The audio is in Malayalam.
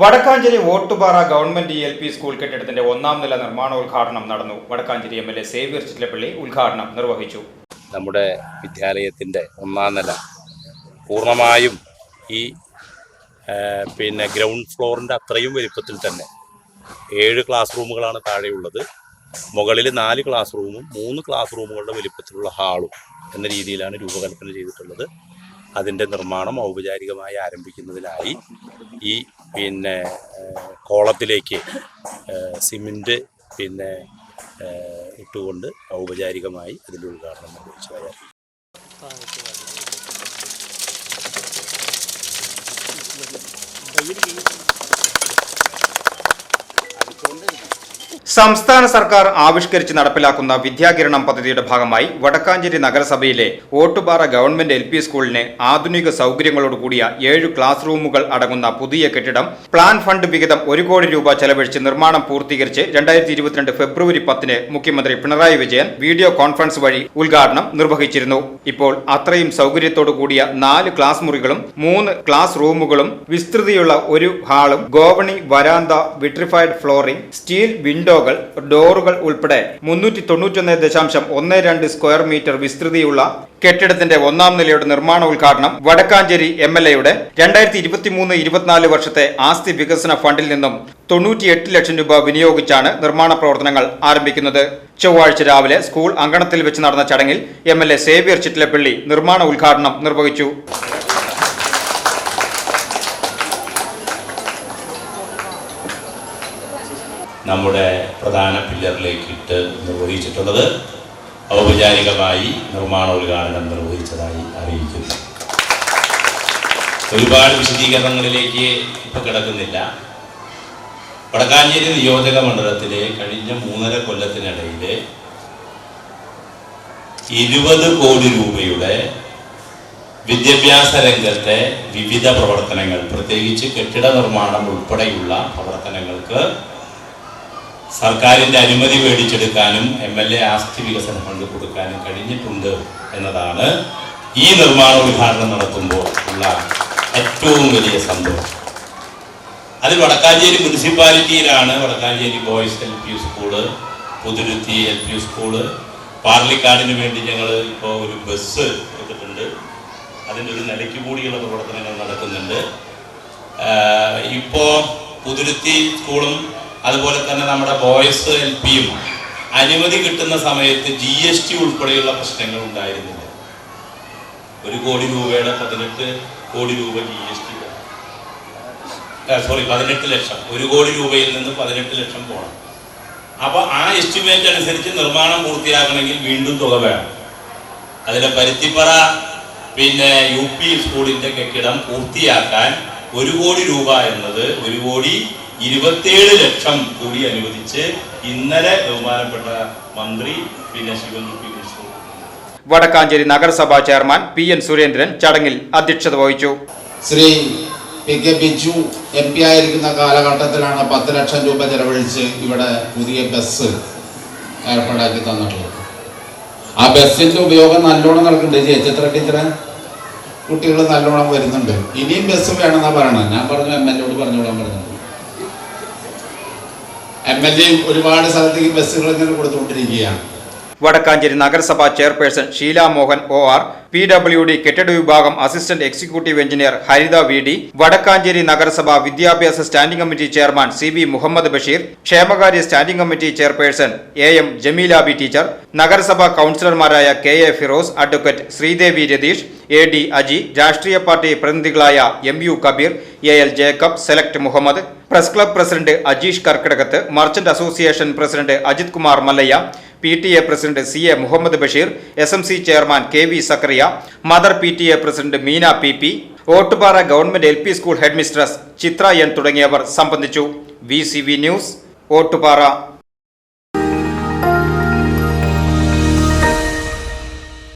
Vadakkanchery Ottupara government L P school കെട്ടിടത്തിന്റെ ഒന്നാം നില നിർമ്മാണോദ്ഘാടനം നടന്നു. Vadakkanchery M L A Xavier Chittilappally ഉദ്ഘാടനം നിർവഹിച്ചു. നമ്മുടെ വിദ്യാലയത്തിന്റെ ഒന്നാം നില പൂർണമായും ഈ പിന്നെ ഗ്രൗണ്ട് ഫ്ലോറിന്റെ അത്രയും വലിപ്പത്തിൽ തന്നെ ഏഴ് ക്ലാസ് റൂമുകളാണ് താഴെയുള്ളത്. മുകളിൽ നാല് ക്ലാസ് റൂമും മൂന്ന് ക്ലാസ് റൂമുകളുടെ വലിപ്പത്തിലുള്ള ഹാളും എന്ന രീതിയിലാണ് രൂപകൽപ്പന ചെയ്തിട്ടുള്ളത്. അതിന്റെ നിർമ്മാണം ഔപചാരികമായി ആരംഭിക്കുന്നതിനായി ഈ പിന്നെ കോളത്തിലേക്ക് സിമെന്റ് പിന്നെ ഇട്ടുകൊണ്ട് ഔപചാരികമായി അതിന്റെ ഉദ്ഘാടനം നിർവഹിച്ചതായി. സംസ്ഥാന സർക്കാർ ആവിഷ്കരിച്ച് നടപ്പിലാക്കുന്ന വിദ്യാകിരണം പദ്ധതിയുടെ ഭാഗമായി വടക്കാഞ്ചേരി നഗരസഭയിലെ ഓട്ടുപാറ ഗവൺമെന്റ് എൽ പി സ്കൂളിന് ആധുനിക സൗകര്യങ്ങളോട് കൂടിയ ഏഴ് ക്ലാസ് റൂമുകൾ അടങ്ങുന്ന പുതിയ കെട്ടിടം പ്ലാൻ ഫണ്ട് വിഹിതം ഒരു കോടി രൂപ ചെലവഴിച്ച് നിർമ്മാണം പൂർത്തീകരിച്ച് രണ്ടായിരത്തി ഇരുപത്തിരണ്ട് ഫെബ്രുവരി പത്തിന് മുഖ്യമന്ത്രി പിണറായി വിജയൻ വീഡിയോ കോൺഫറൻസ് വഴി ഉദ്ഘാടനം നിർവഹിച്ചിരുന്നു. ഇപ്പോൾ അത്രയും സൗകര്യത്തോടു കൂടിയ നാല് ക്ലാസ് മുറികളും മൂന്ന് ക്ലാസ് റൂമുകളും വിസ്തൃതിയുള്ള ഒരു ഹാളും ഗോവണി വരാന്ത വിട്രിഫൈഡ് ഫ്ലോറിംഗ് സ്റ്റീൽ വിൻഡോകൾ ഡോറുകൾ ഉൾപ്പെടെ മുന്നൂറ്റി തൊണ്ണൂറ്റൊന്ന് ദശാംശം ഒന്ന് രണ്ട് സ്ക്വയർ മീറ്റർ വിസ്തൃതിയുള്ള കെട്ടിടത്തിന്റെ ഒന്നാം നിലയുടെ നിർമ്മാണ ഉദ്ഘാടനം വടക്കാഞ്ചേരി എം എൽ എയുടെ രണ്ടായിരത്തി ഇരുപത്തിമൂന്ന് ഇരുപത്തിനാല് വർഷത്തെ ആസ്തി വികസന ഫണ്ടിൽ നിന്നും തൊണ്ണൂറ്റിയെട്ട് ലക്ഷം രൂപ വിനിയോഗിച്ചാണ് നിർമ്മാണ പ്രവർത്തനങ്ങൾ ആരംഭിക്കുന്നത്. ചൊവ്വാഴ്ച രാവിലെ സ്കൂൾ അങ്കണത്തിൽ വെച്ച് നടന്ന ചടങ്ങിൽ M L A Xavier Chittilappally നിർമ്മാണ ഉദ്ഘാടനം നിർവഹിച്ചു. നമ്മുടെ പ്രധാന പില്ലറിലേക്ക് ഇട്ട് നിർവഹിച്ചിട്ടുള്ളത് ഔപചാരികമായി നിർമ്മാണോദ്ഘാടനം നിർവഹിച്ചതായി അറിയിക്കുന്നു. ഒരുപാട് വിശദീകരണങ്ങളിലേക്ക് ഇപ്പൊ കിടക്കുന്നില്ല. വടക്കാഞ്ചേരി നിയോജക മണ്ഡലത്തിലെ കഴിഞ്ഞ മൂന്നര കൊല്ലത്തിനിടയിൽ ഇരുപത് കോടി രൂപയുടെ വിദ്യാഭ്യാസ രംഗത്തെ വിവിധ പ്രവർത്തനങ്ങൾ പ്രത്യേകിച്ച് കെട്ടിട നിർമ്മാണം ഉൾപ്പെടെയുള്ള പ്രവർത്തനങ്ങൾക്ക് സർക്കാരിന്റെ അനുമതി മേടിച്ചെടുക്കാനും എം എൽ എ ആസ്തി വികസന ഫണ്ട് കൊടുക്കാനും കഴിഞ്ഞിട്ടുണ്ട് എന്നതാണ് ഈ നിർമ്മാണ ഉദ്ഘാടനം നടത്തുമ്പോൾ ഉള്ള ഏറ്റവും വലിയ സന്തോഷം അതിൽ Vadakkanchery മുനിസിപ്പാലിറ്റിയിലാണ് Vadakkanchery boys L P school Puthuruthy L P school പാർലിക്കാടിന് വേണ്ടി ഞങ്ങൾ ഇപ്പോൾ ഒരു ബസ് എടുത്തിട്ടുണ്ട്. അതിന്റെ ഒരു നിലയ്ക്ക് കൂടിയുള്ള പ്രവർത്തനങ്ങൾ നടക്കുന്നുണ്ട്. ഇപ്പോൾ പുതുരുത്തി സ്കൂളും അതുപോലെ തന്നെ നമ്മുടെ ബോയ്സ് എൽ പിയും അനുമതി കിട്ടുന്ന സമയത്ത് ജി എസ് ടി ഉൾപ്പെടെയുള്ള പ്രശ്നങ്ങൾ ഉണ്ടായിരുന്നില്ല. ഒരു കോടി രൂപയുടെ പതിനെട്ട് കോടി രൂപ ജി എസ് ടി സോറി പതിനെട്ട് ലക്ഷം. ഒരു കോടി രൂപയിൽ നിന്ന് പതിനെട്ട് ലക്ഷം പോകണം അപ്പോൾ ആ എസ്റ്റിമേറ്റ് അനുസരിച്ച് നിർമ്മാണം പൂർത്തിയാക്കണമെങ്കിൽ വീണ്ടും തുക വേണം. അതിലെ പരുത്തിപ്പറ പിന്നെ യു പി സ്കൂളിന്റെ കെട്ടിടം പൂർത്തിയാക്കാൻ ഒരു കോടി രൂപ എന്നത് ഒരു കോടി ഇരുപത്തിയേഴ് ലക്ഷം കൂടി അനുവദിച്ച് ഇന്നലെ ബഹുമാനപ്പെട്ട മന്ത്രി പിന്നെ കൃഷ്ണൻ വടക്കാഞ്ചേരി നഗരസഭാ ചെയർമാൻ പി എൻ സുരേന്ദ്രൻ ചടങ്ങിൽ അധ്യക്ഷത വഹിച്ചു. Shri P K Biju M P ആയിരിക്കുന്ന കാലഘട്ടത്തിലാണ് പത്ത് ലക്ഷം രൂപ ചെലവഴിച്ച് ഇവിടെ പുതിയ ബസ് ഏർപ്പാടാക്കി തന്നിട്ടുള്ളത്. ആ ബസ്സിന്റെ ഉപയോഗം നല്ലോണം നടക്കുന്നുണ്ട്. ചേച്ചിത്ര ടീച്ചറെ? കുട്ടികൾ നല്ലോണം വരുന്നുണ്ട്. ഇനിയും ബസ് വേണമെന്നാ പറയണത് ഞാൻ പറഞ്ഞു എം എൽ എയോട് പറഞ്ഞോളാൻ പറഞ്ഞത് ഒരുപാട് വടക്കാഞ്ചേരി നഗരസഭാ chairperson Sheela Mohan O R P W D കെട്ടിട വിഭാഗം assistant executive engineer Haritha V D Vadakkanchery നഗരസഭാ വിദ്യാഭ്യാസ standing committee chairman C B Muhammad Basheer ക്ഷേമകാര്യ standing committee chairperson A M Jameela B teacher നഗരസഭാ കൌൺസിലർമാരായ K A Firoz advocate Sreedevi Ratheesh A D Aji രാഷ്ട്രീയ party പ്രതിനിധികളായ M U Kabeer A L Jacob select Muhammad press club president Ajeesh Karkidakath merchant association president Ajith Kumar Mallayya P T A president C A Muhammad Basheer S M C chairman K V Zachariah mother P T A president Meena P P Ottupara government L P school headmistress Chitra N തുടങ്ങിയവർ സംബന്ധിച്ചു. V C V news Ottupara.